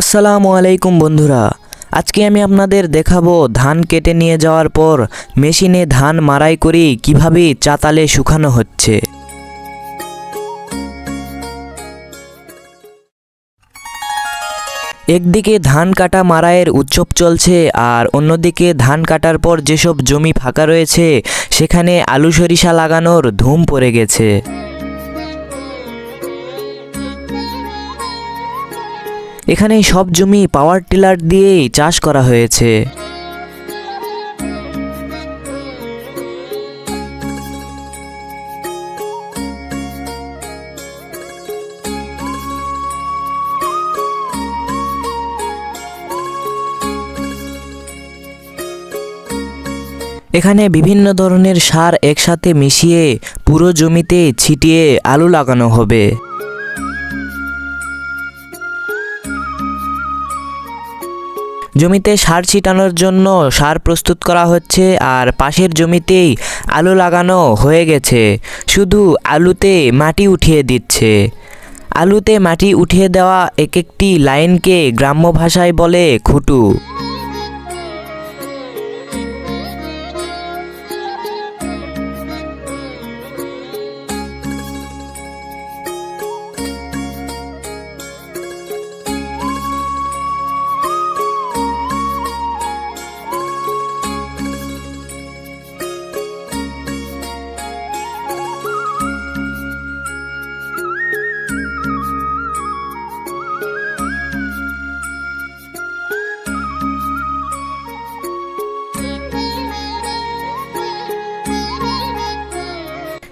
আসসালামু আলাইকুম বন্ধুরা। আজকে আমি আপনাদের দেখাবো ধান কেটে নিয়ে যাওয়ার পর মেশিনে ধান মারাই করে কীভাবে চাতালে শুকানো হচ্ছে। একদিকে ধান কাটা মারাইয়ের উৎসব চলছে আর অন্যদিকে ধান কাটার পর যেসব জমি ফাঁকা রয়েছে, সেখানে আলু সরিষা লাগানোর ধুম পড়ে গেছে। এখানে সব জমি পাওয়ার টিলার দিয়েই চাষ করা হয়েছে। এখানে বিভিন্ন ধরনের সার একসাথে মিশিয়ে পুরো জমিতে ছিটিয়ে আলু লাগানো হবে। জমিতে সার ছিটানোর জন্য সার প্রস্তুত করা হচ্ছে আর পাশের জমিতেই আলু লাগানো হয়ে গেছে। শুধু আলুতে মাটি উঠিয়ে দিচ্ছে। আলুতে মাটি উঠিয়ে দেওয়া এক একটি লাইনকে গ্রাম্য ভাষায় বলে খুঁটু।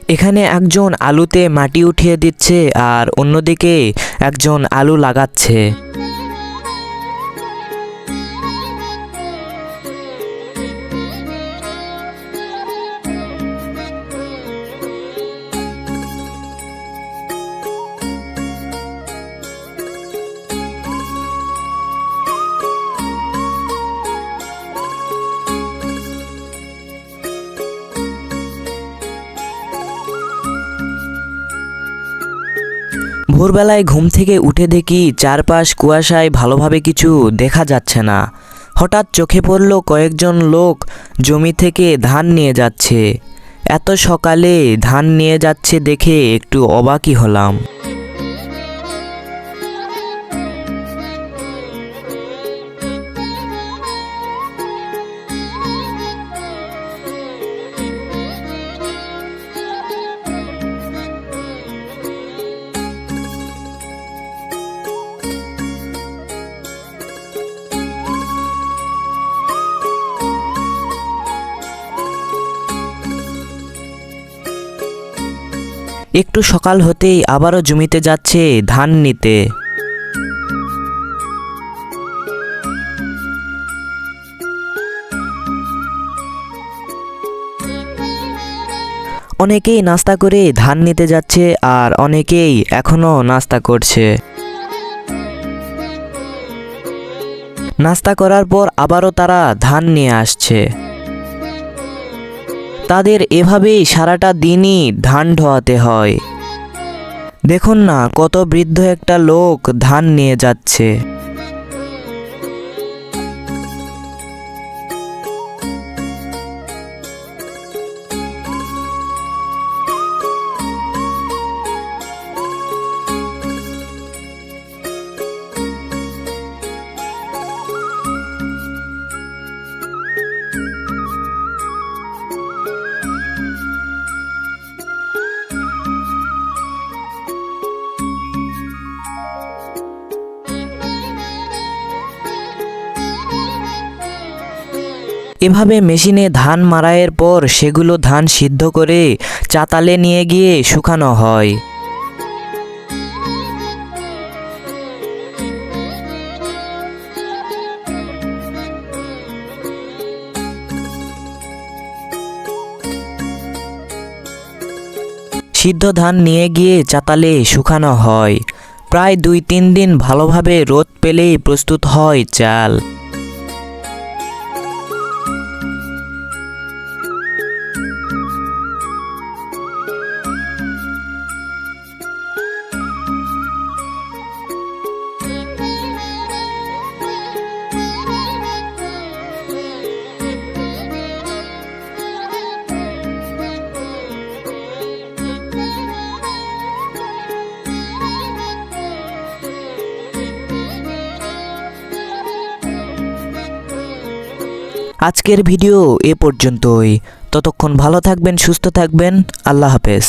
এখানে একজন আলুতে মাটি উঠিয়ে দিচ্ছে আর অন্যদিকে একজন আলু লাগাচ্ছে। ভোরবেলায় ঘুম থেকে উঠে দেখি চারপাশ কুয়াশায় ভালোভাবে কিছু দেখা যাচ্ছে না। হঠাৎ চোখে পড়ল কয়েকজন লোক জমি থেকে ধান নিয়ে যাচ্ছে। এত সকালে ধান নিয়ে যাচ্ছে দেখে একটু অবাকই হলাম। একটু সকাল হতেই আবারও জমিতে যাচ্ছে ধান নিতে। অনেকেই নাস্তা করে ধান নিতে যাচ্ছে আর অনেকেই এখনও নাস্তা করছে। নাস্তা করার পর আবারও তারা ধান নিয়ে আসছে। তাদের এভাবেই সারাটা দিনই ধান ঢোয়াতে হয়। দেখুন না, কত বৃদ্ধ একটা লোক ধান নিয়ে যাচ্ছে। এভাবে মেশিনে ধান মারাইয়ের পর সেগুলো ধান সিদ্ধ করে চাতালে নিয়ে গিয়ে শুকানো হয়। সিদ্ধ ধান নিয়ে গিয়ে চাতালে শুকানো হয়। প্রায় দুই তিন দিন ভালোভাবে রোদ পেলেই প্রস্তুত হয় চাল। আজকের ভিডিও এ পর্যন্তই। ততক্ষণ ভালো থাকবেন সুস্থ থাকবেন। আল্লাহ হাফেজ।